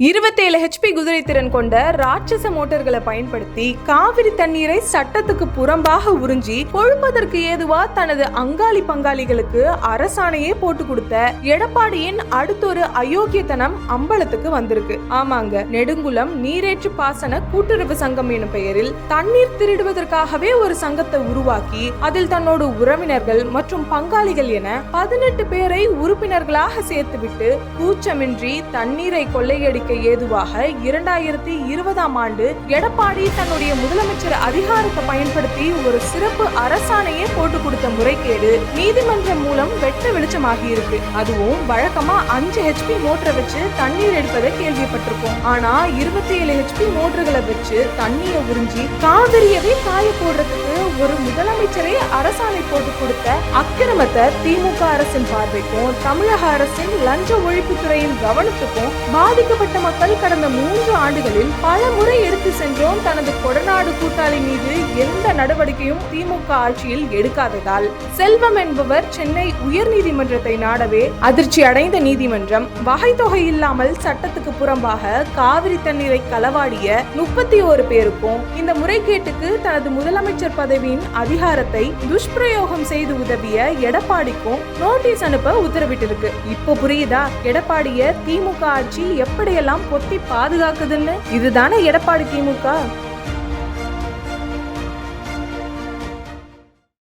இருபத்தேழு ஹெச்பி குதிரை திறன் கொண்ட ராட்சச மோட்டர்களை பயன்படுத்தி காவிரி தண்ணீரை சட்டத்துக்கு புறம்பாக உறிஞ்சி கொழுப்பதற்கு ஏதுவா தனது அங்காளி பங்காளிகளுக்கு அரசாணையே போட்டு கொடுத்த எடப்பாடியின் அடுத்தொரு அயோக்கியத்தனம் அம்பலத்துக்கு வந்திருக்கு. ஆமாங்க நெடுங்குளம் நீரேற்று பாசன கூட்டுறவு சங்கம் எனும் பெயரில் தண்ணீர் திருடுவதற்காகவே ஒரு சங்கத்தை உருவாக்கி அதில் தன்னோட உறவினர்கள் மற்றும் பங்காளிகள் என பதினெட்டு பேரை உறுப்பினர்களாக சேர்த்துவிட்டு கூச்சமின்றி தண்ணீரை கொள்ளையடிக்க ஏதுவாக இரண்டாயிரத்தி இருபதாம் ஆண்டு எடப்பாடி தன்னுடைய முதலமைச்சர் அதிகாரத்தை பயன்படுத்தி ஒரு சிறப்பு அரசாணையை போட்டு கொடுத்த முறைகேடு நீதிமன்றம் மூலம் வெட்ட வெளிச்சமாகி இருக்கு அதுவும் வழக்கமா அஞ்சு ஹெச்பி மோட்டரை வச்சு தண்ணீர் எடுப்பதை கேள்விப்பட்டிருக்கோம். ஆனா இருபத்தி ஏழு ஹெச்பி மோட்டர்களை வச்சு தண்ணீரை உறிஞ்சி காவிரியவே காய போடுறதுக்கு ஒரு முதலமைச்சரே அரசாணை போட்டு கொடுத்த அக்கிரமத்தை திமுக அரசின் பார்வைக்கும் தமிழக அரசின் லஞ்ச ஒழிப்புத்துறையின் கவனத்துக்கும் பாதிக்கப்பட்ட மக்கள் கடந்த மூன்று ஆண்டுகளில் பல முறை எடுத்து சென்றோம். தனது கொடநாடு கூட்டாளி மீது எந்த நடவடிக்கையும் திமுக ஆட்சியில் எடுக்காததால். செல்வம் என்பவர் சென்னை உயர்நீதிமன்றத்தை நாடவே அதிர்ச்சி அடைந்த நீதிமன்றம். வகை தொகை இல்லாமல் சட்டத்துக்கு புறம்பாக காவிரி தண்ணீரை களவாடிய முப்பத்தி ஓரு பேருக்கும் இந்த முறைகேட்டுக்கு தனது முதலமைச்சர் பதவியின் அதிகாரத்தை துஷ்பிரயோகம் செய்து உதவிய எடப்பாடிக்கும் நோட்டீஸ் அனுப்ப உத்தரவிட்டிருக்கு. இப்போ புரியுதா? எடப்பாடிய திமுக ஆட்சி எப்படி எல்லாம் பொத்தி பாதுகாக்குதுன்னு? இதுதானே எடப்பாடி திமுக?